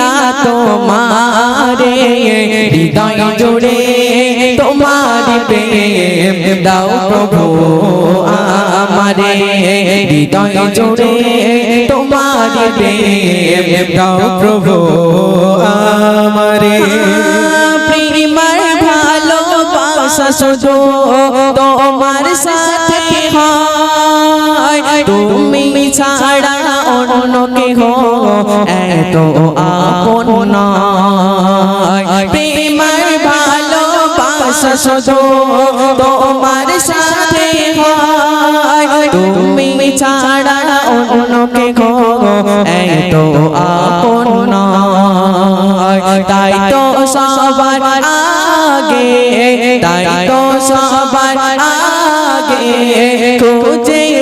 না তোমারে, হৃদয় জোড়ে তোমার প্রেম দাও প্রভু আমারে, হৃদয় জোড়ে তোমার প্রেম দাও প্রভু আমারে। প্রেমার ভালোবাসা শুধু তোমার সাথে হয়। তুমি ছাড়া অন্য কেহ এত আপন প্রেমার ভালোবাসা শুধু তোমার সাথে তুমি ছাড়া অন্য কেহ এত আপন তাই তো সবার আগে, তাই তো সবার আগে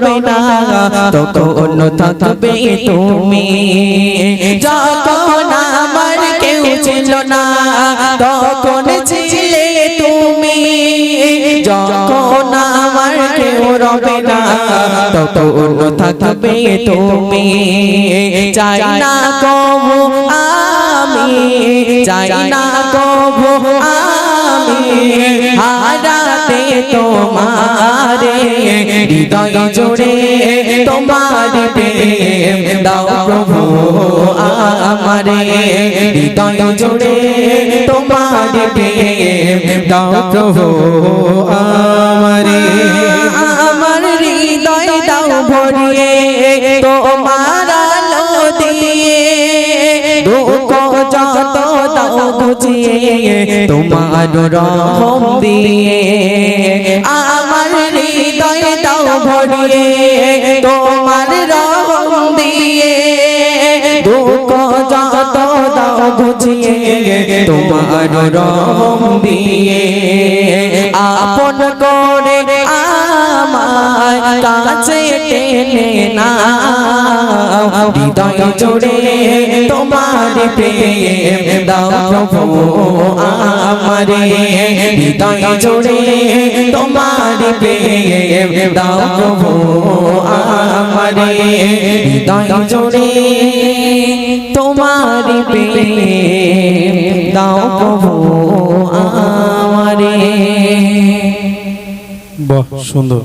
না থাকবে তুমি। যখন কেউ ছিল না, তখন ছিলে তুমি। কেউ রবে না থাকবে তুমি। চাই না কবু আমি, চাই না কবু আমি, হারাতে তোমারে। হৃদয় জোড়ে তোমার প্রেম দাও প্রভু, আমারে। হৃদয় জোড়ে তোমার প্রেম দাও প্রভু, আমারে। আমার হৃদয় দাও ভরিয়ে তোমার তোমার রহম দিয়ে। দাও ভরিয়ে তোমার রহম দিয়ে দুঃখ যত দাও গুছিয়ে তোমার রহম দিয়ে আপন করে আমার না হৃদয় জোড়ে তোমার প্রেম দাও আমারে। হৃদয় জোড়ে তোমার প্রেম দাও প্রভু আমারে হৃদয় দাও প্রভু আমারে। বাহ সুন্দর।